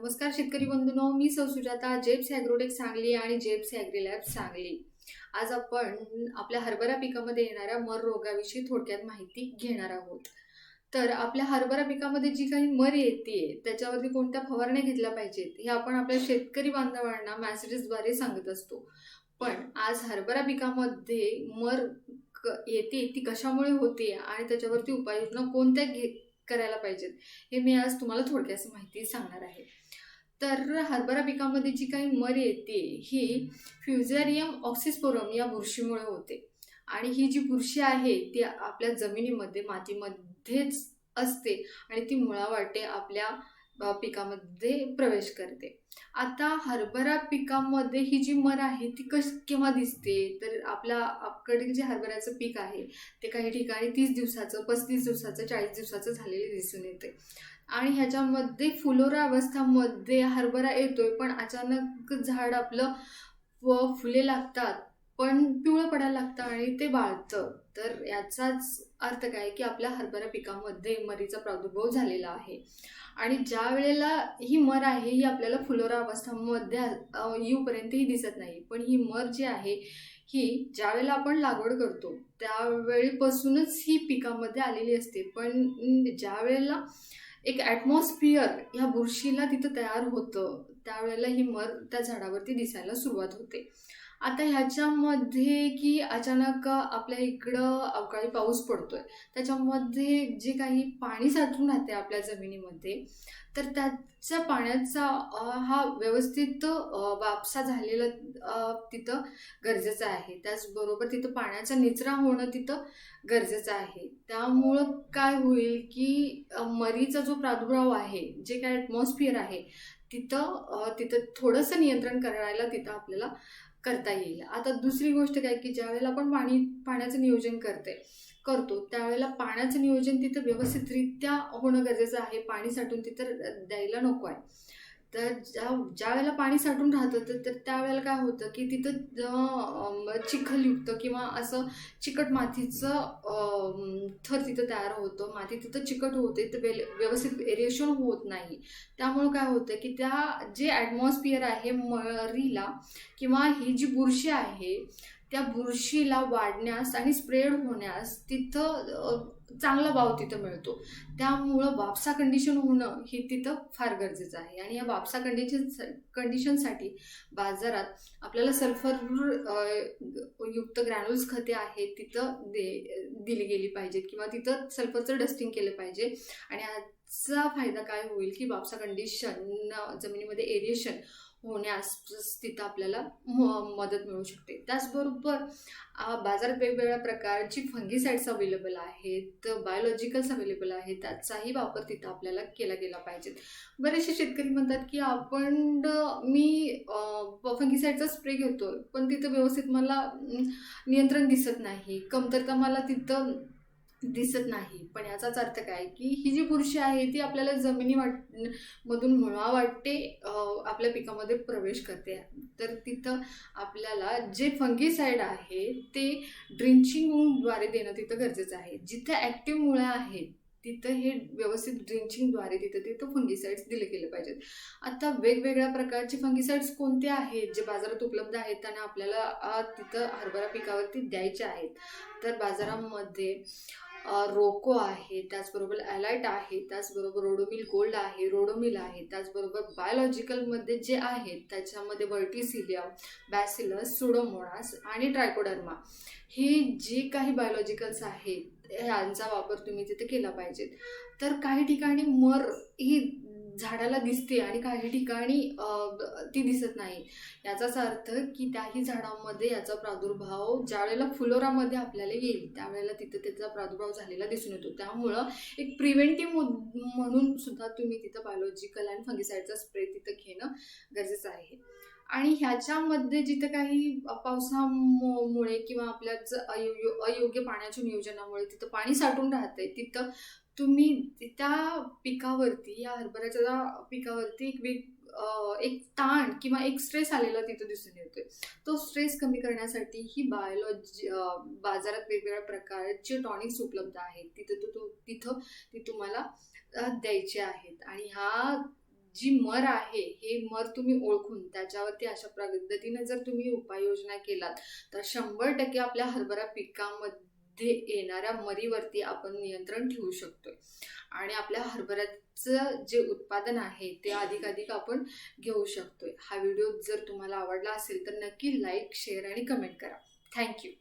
नमस्कार शेतकरी बंधूनो मी सौ सुजाता जेप्स ॲग्रोटेक सांगली आणि जेप्स ॲग्रीलॅब सांगली. आज आपण आपल्या हरभरा पिकामध्ये येणाऱ्या मर रोगाविषयी थोडक्यात माहिती घेणार आहोत. तर आपल्या हरभरा पिकामध्ये जी काही मर येते त्याच्यावरती कोणत्या फवारण्या घेतल्या पाहिजेत हे आपण आपल्या शेतकरी बांधवांना मॅसेजेसद्वारे सांगत असतो. पण आज हरभरा पिकामध्ये मर क- येते ती कशामुळे होते आणि त्याच्यावरती उपाययोजना कोणत्या घे करायला पाहिजेत हे मी आज तुम्हाला थोडक्यात माहिती सांगणार आहे. तर हरभरा पिकामध्ये जी काही मर येते ही फ्युझेरियम ऑक्सिस्पोरम या बुरशीमुळे होते. आणि ही जी बुरशी आहे ती आपल्या जमिनीमध्ये मातीमध्येच असते आणि ती मुळावाटे आपल्या पिकामध्ये प्रवेश करते. आता हरभरा पिकामध्ये ही जी मर आहे ती कश केव्हा दिसते? तर आपल्या आपकडील जे हरभऱ्याचं पीक आहे ते काही ठिकाणी तीस दिवसाचं पस्तीस दिवसाचं चाळीस दिवसाचं झालेले दिसून येते. आणि ह्याच्यामध्ये फुलोरा अवस्थामध्ये हरभरा येतोय पण अचानक झाड आपलं व फुले लागतात पण पिवळं पडायला लागतं आणि ते बाळतं तर याचाच अर्थ काय की आपल्या हरभरा पिकामध्ये मरीचा प्रादुर्भाव झालेला आहे. आणि ज्या वेळेला ही मर आहे ही आपल्याला फुलोरा अवस्थामध्ये अ, येऊपर्यंत ही दिसत नाही. पण ही मर जी आहे ही ज्या वेळेला आपण लागवड करतो त्यावेळीपासूनच ही पिकामध्ये आलेली असते. पण ज्या वेळेला एक ॲटमॉस्फिअर ह्या बुरशीला तिथं तयार होतं. त्यावेळेला ही मर त्या झाडावरती दिसायला सुरुवात होते. आता ह्याच्यामध्ये की अचानक आपल्या इकडं अवकाळी पाऊस पडतोय. त्याच्यामध्ये जे काही पाणी साठून राहते आपल्या जमिनीमध्ये तर त्याच्या पाण्याचा हा व्यवस्थित वापसा झालेला तिथं गरजेचं आहे. त्याचबरोबर तिथं पाण्याचा निचरा होणं तिथं गरजेचं आहे. त्यामुळं काय होईल की मरीचा जो प्रादुर्भाव आहे जे काय ॲटमॉस्फिअर आहे तिथं तिथं थोडंसं नियंत्रण करायला तिथं आपल्याला करता येईल. आता दुसरी गोष्ट काय की ज्यावेळेला आपण पाणी पाण्याचं नियोजन करते करतो त्यावेळेला पाण्याचं नियोजन तिथं व्यवस्थितरित्या होणं गरजेचं आहे. पाणी साठून तिथं द्यायला नको आहे. तर ज्या ज्या वेळेला पाणी साठून राहतं तर तर त्यावेळेला काय होतं की तिथं चिखलयुक्त किंवा असं चिकट मातीचं थर तिथं तयार होतं. माती तिथं चिकट होते तर वेल व्यवस्थित एरिएशन होत नाही. त्यामुळं काय होतं की त्या जे ॲटमॉस्फिअर आहे मरीला किंवा ही जी बुरशी आहे त्या बुरशीला वाढण्यास आणि स्प्रेड होण्यास तिथं चांगला भाव तिथं मिळतो. त्यामुळं वापसा कंडिशन होणं हे तिथं फार गरजेचं आहे. आणि या वापसा कंडिशन कंडिशनसाठी बाजारात आपल्याला सल्फर युक्त ग्रॅन्युल्स खते आहेत तिथं दे दिली गेली पाहिजेत किंवा तिथं सल्फरचं डस्टिंग केलं पाहिजे. आणि याचा फायदा काय होईल की वापसा कंडिशन जमिनीमध्ये एरिएशन होण्यास तिथं आपल्याला म- मदत मिळू शकते. त्याचबरोबर बाजारात वेगवेगळ्या प्रकारची फंगीसाईड्स अवेलेबल आहेत बायोलॉजिकल्स अवेलेबल आहेत त्याचाही वापर तिथं आपल्याला केला गेला पाहिजे. बरेचसे शेतकरी म्हणतात की आपण मी फंगीसाईडचा स्प्रे घेतो पण तिथं व्यवस्थित मला नियंत्रण दिसत नाही. कमतरता मला तिथं दिसत नाही. पण याचाच अर्थ काय? की ही जी बुरशी आहे ती आपल्याला जमिनी वाट मधून मुळा वाटते आपल्या पिकामध्ये प्रवेश करते. तर तिथं आपल्याला जे फंगीसाईड आहे ते ड्रिंचिंगद्वारे देणं तिथं गरजेचं आहे. जिथं ॲक्टिव्ह मुळ्या आहेत तिथं हे व्यवस्थित ड्रिंचिंगद्वारे तिथं तिथं फंगीसाईड्स दिले गेले पाहिजेत. आता वेगवेगळ्या प्रकारचे फंगीसाईड्स कोणते आहेत जे बाजारात उपलब्ध आहेत आणि आपल्याला तिथं हरभरा पिकावरती द्यायचे आहेत. तर बाजारामध्ये रोको आहे त्याचबरोबर ॲलाइट आहे त्याचबरोबर रोडोमिल गोल्ड आहे रोडोमिल आहे त्याचबरोबर बायोलॉजिकलमध्ये जे आहेत त्याच्यामध्ये वर्टिसिलियम बॅसिलस सुडोमोनास आणि ट्रायकोडर्मा हे जे काही बायोलॉजिकल्स आहेत यांचा वापर तुम्ही तिथे केला पाहिजेत. तर काही ठिकाणी मर ही झाडाला दिसते आणि काही ठिकाणी ती दिसत नाही. याचाच अर्थ की त्याही झाडांमध्ये याचा प्रादुर्भाव ज्यावेळेला फुलोरामध्ये आपल्याला येईल त्यावेळेला तिथं त्याचा प्रादुर्भाव झालेला दिसून येतो. त्यामुळं एक प्रिव्हेंटिव्ह म्हणून सुद्धा तुम्ही तिथं बायोलॉजिकल आणि फंगिसाईडचा स्प्रे तिथं घेणं गरजेचं आहे. आणि ह्याच्यामध्ये जिथं काही पावसामुळे किंवा आपल्या अयोग्य अयोग्य पाण्याच्या नियोजनामुळे तिथं पाणी साठून राहतंय तिथं तुम्ही त्या पिकावरती या हरभऱ्याच्या पिकावरती एक वेग एक ताण किंवा एक स्ट्रेस आलेला तिथं दिसून येतोय. तो स्ट्रेस कमी करण्यासाठी ही बायोलॉजी बाजारात वेगवेगळ्या प्रकारचे टॉनिक्स उपलब्ध आहेत. तिथं तो तू तिथं ती तुम्हाला द्यायचे आहेत. आणि हा जी मर आहे हे मर तुम्ही ओळखून त्याच्यावरती अशा पद्धतीनं जर तुम्ही उपाययोजना केलात तर शंभर टक्के आपल्या हरभरा पिकामध्ये येणाऱ्या मरीवरती आपण नियंत्रण ठेवू शकतोय. आणि आपल्या हरभऱ्याचं जे उत्पादन आहे ते अधिकाधिक आपण घेऊ शकतोय. हा व्हिडिओ जर तुम्हाला आवडला असेल तर नक्की लाईक शेअर आणि कमेंट करा. Thank you.